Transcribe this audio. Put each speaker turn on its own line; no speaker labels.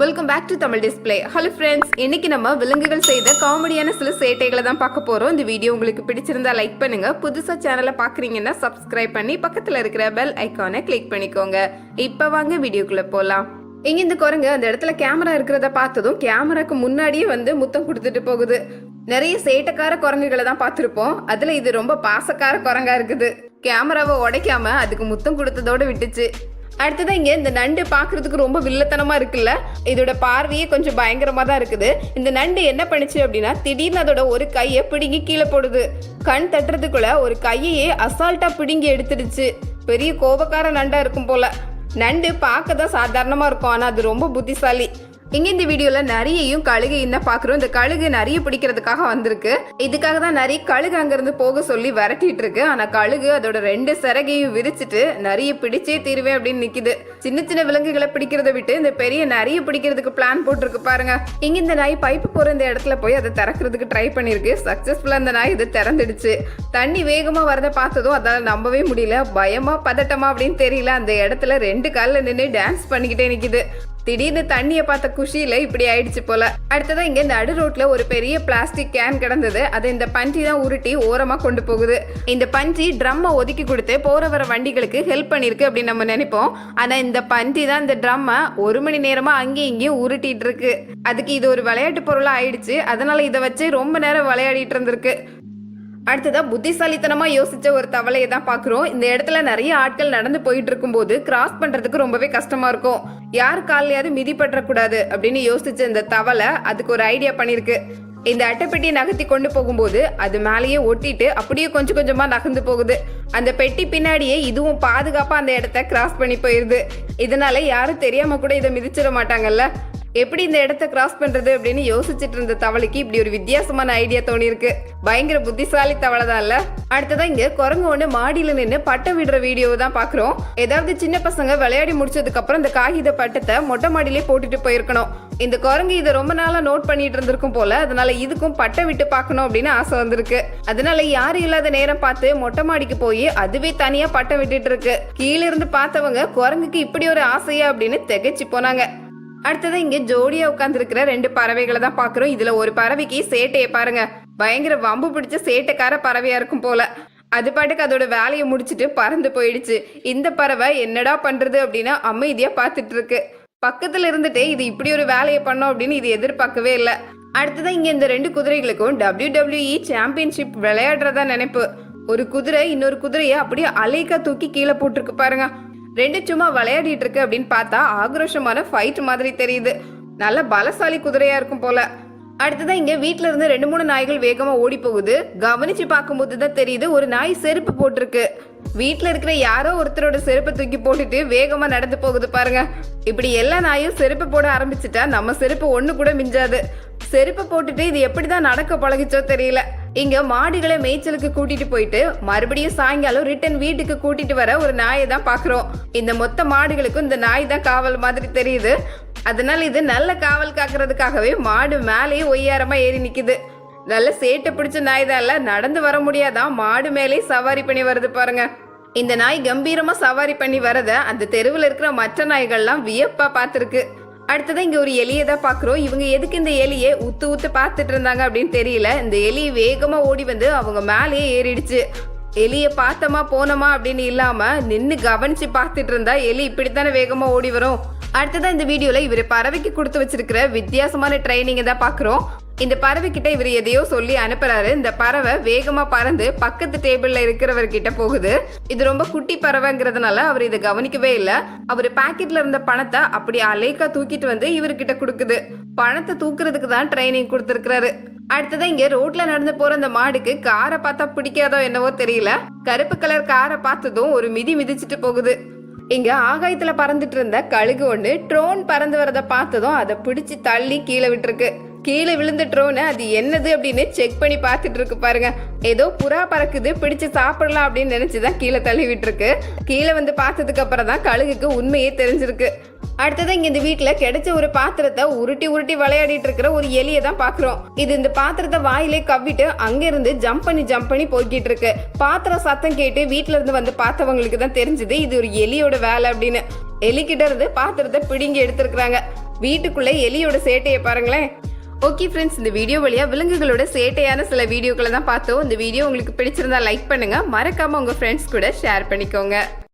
Welcome back to Tamil display hello friends இன்னைக்கு நம்ம விலங்குகள் செய்த காமெடியான சில சேட்டைகளை தான் பார்க்க போறோம். இந்த வீடியோ உங்களுக்கு பிடிச்சிருந்தா லைக் பண்ணுங்க. புதுசா சேனலை பாக்குறீங்கன்னா சப்ஸ்கிரைப் பண்ணி பக்கத்துல இருக்கிற பெல் ஐக்கானை கிளிக் பண்ணிக்கோங்க. இப்போ வாங்க வீடியோக்குள்ள போலாம். இங்க இந்த குரங்கு அந்த இடத்துல கேமரா இருக்கிறத பார்த்ததும் கேமராக்கு முன்னாடியே வந்து முத்தம் கொடுத்துட்டு போகுது. நிறைய சேட்டைக்கார குரங்குகளை தான் பார்த்துருப்போம். அதுல இது ரொம்ப பாசக்கார குரங்கா இருக்குது. கேமராவை உடைக்காம அதுக்கு முத்தம் கொடுத்ததோட விட்டுச்சு. அடுத்தது இங்கே இந்த நண்டு பார்க்கறதுக்கு ரொம்ப வில்லத்தனமாக இருக்குல்ல? இதோட பார்வையே கொஞ்சம் பயங்கரமாக தான் இருக்குது. இந்த நண்டு என்ன பண்ணுச்சு அப்படின்னா திடீர்னு அதோட ஒரு கையை பிடுங்கி கீழே போடுது. கண் தட்டுறதுக்குள்ள ஒரு கையையே அசால்ட்டாக பிடுங்கி எடுத்துடுச்சு. பெரிய கோபக்கார நண்டாக இருக்கும் போல. நண்டு பார்க்க தான் சாதாரணமாக இருக்கும் ஆனால் அது ரொம்ப புத்திசாலி. இங்க இந்த வீடியோல நிறையையும் கழுகையும் தான் பாக்குறோம். இந்த கழுகு நிறைய பிடிக்கிறதுக்காக வந்திருக்கு. இதுக்காக தான் நிறைய கழுகு அங்கிருந்து போக சொல்லி விரட்டிட்டு இருக்கு. ஆனா கழுகு அதோட ரெண்டு சிறகையும் விரிச்சிட்டு நிறைய பிடிச்சே தீருவேன் அப்படின்னு நிக்குது. சின்ன சின்ன விலங்குகளை பிடிக்கிறத விட்டு இந்த பெரிய நிறைய பிடிக்கிறதுக்கு பிளான் போட்டிருக்கு பாருங்க. இங்க இந்த நாய் பைப்பு போற இந்த இடத்துல போய் அதை திறக்கிறதுக்கு ட்ரை பண்ணிருக்கு சக்சஸ்ஃபுல்லா அந்த நாய் இது திறந்துடுச்சு. தண்ணி வேகமா வரத பார்த்ததும் அதால நம்பவே முடியல. பயமா பதட்டமா அப்படின்னு தெரியல. அந்த இடத்துல ரெண்டு காலில் நின்று டான்ஸ் பண்ணிக்கிட்டே நிக்குது. திடீர்னு தண்ணியை பார்த்த குஷியில இப்படி ஆயிடுச்சு போல. அடுத்ததான் இங்க இந்த அடு ரோட்ல ஒரு பெரிய பிளாஸ்டிக் கேன் கிடந்தது. அதை இந்த பஞ்சி தான் உருட்டி ஓரமா கொண்டு போகுது. இந்த பஞ்சி ட்ரம்மை ஒதுக்கி கொடுத்து போற வர வண்டிகளுக்கு ஹெல்ப் பண்ணிருக்கு அப்படின்னு நம்ம நினைப்போம். ஆனா இந்த பன்றி தான் இந்த ட்ரம்மை ஒரு மணி நேரமா அங்கேயும் இங்கேயும் உருட்டிட்டு இருக்கு. அதுக்கு இது ஒரு விளையாட்டு பொருளா ஆயிடுச்சு. அதனால இதை வச்சு ரொம்ப நேரம் விளையாடிட்டு இருந்திருக்கு. அடுத்ததா புத்திசாலித்தனமா யோசிச்ச ஒரு தவளையை தான் பாக்குறோம். இந்த இடத்துல நிறைய ஆட்கள் நடந்து போயிட்டு இருக்கும்போது கிராஸ் பண்றதுக்கு ரொம்பவே கஷ்டமா இருக்கும். யார் காலையாவது மிதிப்பற்றக்கூடாது அப்படின்னு யோசிச்ச இந்த தவளை அதுக்கு ஒரு ஐடியா பண்ணிருக்கு இந்த அட்டைப்பெட்டியை நகர்த்தி கொண்டு போகும்போது அது மேலேயே ஒட்டிட்டு அப்படியே கொஞ்சம் கொஞ்சமா நகர்ந்து போகுது. அந்த பெட்டி பின்னாடியே இதுவும் பாதுகாப்பா அந்த இடத்த கிராஸ் பண்ணி போயிருது. இதனால யாரும் தெரியாம கூட இதை மிதிச்சிட மாட்டாங்கல்ல. எப்படி இந்த இடத்த கிராஸ் பண்றது அப்படின்னு யோசிச்சுட்டு இருந்த தவளைக்கு இப்படி ஒரு வித்தியாசமான ஐடியா தோணி இருக்கு பயங்கர புத்திசாலி தவளை தான் இல்ல? அடுத்ததான் இங்க குரங்கு ஒண்ணு மாடியில நின்று பட்டம் விடுற வீடியோ தான் பாக்குறோம். ஏதாவது சின்ன பசங்க விளையாடி முடிச்சதுக்கு அப்புறம் இந்த காகித பட்டத்தை மொட்டை மாடியிலே போட்டுட்டு போயிருக்கணும். இந்த குரங்கு இதை ரொம்ப நாளா நோட் பண்ணிட்டு இருந்திருக்கும் போல அதனால இதுக்கும் பட்டம் விட்டு பார்க்கணும் அப்படின்னு ஆசை வந்திருக்கு. அதனால யாரும் இல்லாத நேரம் பார்த்து மொட்டை மாடிக்கு போய் அதுவே தனியா பட்டம் விட்டுட்டு இருக்கு. கீழ இருந்து பார்த்தவங்க குரங்குக்கு இப்படி ஒரு ஆசையா அப்படின்னு திகைச்சு போனாங்க. அடுத்தது இங்க ஜோடியா உட்காந்துருக்கிற ரெண்டு பறவைகளை தான் பாக்குறோம் இதுல ஒரு பறவைக்கு சேட்டையை பாருங்க. பயங்கர வம்பு பிடிச்ச சேட்டைக்கார பறவையா இருக்கும் போல. அது பாட்டுக்கு அதோட வேலையை முடிச்சிட்டு பறந்து போயிடுச்சு. இந்த பறவை என்னடா பண்றது அப்படின்னு அமைதியா பாத்துட்டு இருக்கு. பக்கத்துல இருந்துட்டே இது இப்படி ஒரு வேலையை பண்ணோம் அப்படின்னு இது எதிர்பார்க்கவே இல்லை. அடுத்ததான் இங்க இந்த ரெண்டு குதிரைகளுக்கும் டபிள்யூ WWE சாம்பியன்ஷிப் விளையாடுறதா நினைப்பு. ஒரு குதிரை இன்னொரு குதிரையை அப்படியே அலைக்கா தூக்கி கீழே போட்டிருக்கு பாருங்க. ரெண்டு சும்மா விளையாடிட்டு இருக்கு அப்படின்னு பார்த்தா ஆக்ரோஷமான ஃபைட் மாதிரி தெரியுது. நல்ல பலசாலி குதிரையா இருக்கும் போல. அடுத்ததான் இங்க வீட்ல இருந்து ரெண்டு மூணு நாய்கள் வேகமா ஓடி போகுது. கவனிச்சு பார்க்கும்போது தான் தெரியுது ஒரு நாய் செருப்பு போட்டிருக்கு. வீட்ல இருக்கிற யாரோ ஒருத்தரோட செருப்பை தூக்கி போட்டுட்டு வேகமா நடந்து போகுது பாருங்க. இப்படி எல்லா நாயும் செருப்பு போட ஆரம்பிச்சுட்டா நம்ம செருப்பு ஒண்ணு கூட மிஞ்சாது. செருப்பு போட்டுட்டு இது எப்படிதான் நடக்க பழகிச்சோ தெரியல. இங்க மாடுகளை மேய்ச்சலுக்கு கூட்டிட்டு போயிட்டு மறுபடியும் சாயங்காலம் ரிட்டன் வீட்டுக்கு கூட்டிட்டு வர ஒரு நாயை தான் பாக்குறோம். இந்த மொத்த மாடுகளுக்கும் இந்த நாய் தான் காவல் மாதிரி தெரியுது. அதனால இது நல்ல காவல் காக்குறதுக்காகவே மாடு மேலேயே ஒய்யாரமா ஏறி நிக்குது. நல்ல சேட்டை பிடிச்ச நாய் தான் இல்ல நடந்து வர முடியாதான் மாடு மேலே சவாரி பண்ணி வருது பாருங்க. இந்த நாய் கம்பீரமா சவாரி பண்ணி வரத அந்த தெருவில் இருக்கிற மற்ற நாய்கள்லாம் வியப்பா பார்த்துருக்கு. அடுத்ததான் இங்கே ஒரு எலியை தான் பார்க்குறோம் இவங்க எதுக்கு இந்த எலியை உத்து உத்து பார்த்துட்டு இருந்தாங்க அப்படின்னு தெரியல. இந்த எலி வேகமாக ஓடி வந்து அவங்க மேலேயே ஏறிடுச்சு. எலியை பார்த்தமா போனோமா அப்படின்னு இல்லாமல் நின்று கவனிச்சு பார்த்துட்டு இருந்தா எலி இப்படித்தானே வேகமாக ஓடி வரும். அடுத்ததான் இந்த வீடியோவில் இவர் பறவைக்கு கொடுத்து வச்சிருக்கிற வித்தியாசமான ட்ரைனிங்கை தான் பார்க்குறோம் இந்த பறவை கிட்ட இவர் எதையோ சொல்லி அனுப்புறாரு. இந்த பறவை வேகமா பறந்து பக்கத்து டேபிள்ல இருக்கிறவர்கிட்ட போகுது. இது ரொம்ப குட்டி பறவைங்கிறதுனால அவர் இதை கவனிக்கவே இல்லை. அவர் பாக்கெட்ல இருந்த பணத்தை அப்படி அலேக்கா தூக்கிட்டு வந்து இவர்கிட்ட கொடுக்குது. பணத்தை தூக்குறதுக்கு தான் ட்ரைனிங் கொடுத்துருக்காரு அடுத்ததான் இங்க ரோட்ல நடந்து போற அந்த மாடுக்கு காரை பார்த்தா பிடிக்காதோ என்னவோ தெரியல. கருப்பு கலர் காரை பார்த்ததும் ஒரு மிதி மிதிச்சிட்டு போகுது. இங்க ஆகாயத்துல பறந்துட்டு இருந்த கழுகு ஒண்ணு ட்ரோன் பறந்து வரத பார்த்ததும் அதை பிடிச்சு தள்ளி கீழே விட்டுருக்கு. கீழே விழுந்த அது என்னது அப்படின்னு செக் பண்ணி பார்த்துட்டு இருக்கு பாருங்க. ஏதோ புறா பறக்குது பிடிச்சு சாப்பிடலாம் அப்படின்னு நினைச்சுதான் கீழே தள்ளிவிட்டு இருக்கு கீழே வந்து பார்த்ததுக்கு அப்புறம் தான் கழுகுக்கு உண்மையே தெரிஞ்சிருக்கு. அடுத்தது இங்க இந்த வீட்டுல கிடைச்ச ஒரு பாத்திரத்தை உருட்டி உருட்டி விளையாடிட்டு இருக்கிற ஒரு எலியை தான் பாக்குறோம் இது இந்த பாத்திரத்தை வாயிலே கவ்விட்டு அங்க இருந்து ஜம்ப் பண்ணி ஜம்ப் பண்ணி போய்கிட்டு இருக்கு. பாத்திரம் சத்தம் கேட்டு வீட்டுல இருந்து வந்து பார்த்தவங்களுக்கு தான் தெரிஞ்சது இது ஒரு எலியோட வேலை அப்படின்னு. எலிக்கிட்ட இருந்து பாத்திரத்தை பிடுங்கி எடுத்திருக்கிறாங்க. வீட்டுக்குள்ள எலியோட சேட்டையை பாருங்களேன். ஓகே ஃப்ரெண்ட்ஸ் இந்த வீடியோ வழியா விலங்குகளோட சேட்டையான சில வீடியோக்களை தான் பார்த்தோம். இந்த வீடியோ உங்களுக்கு பிடிச்சிருந்தா லைக் பண்ணுங்கள் மறக்காமல் உங்கள் ஃப்ரெண்ட்ஸ் கூட ஷேர் பண்ணிக்கோங்க.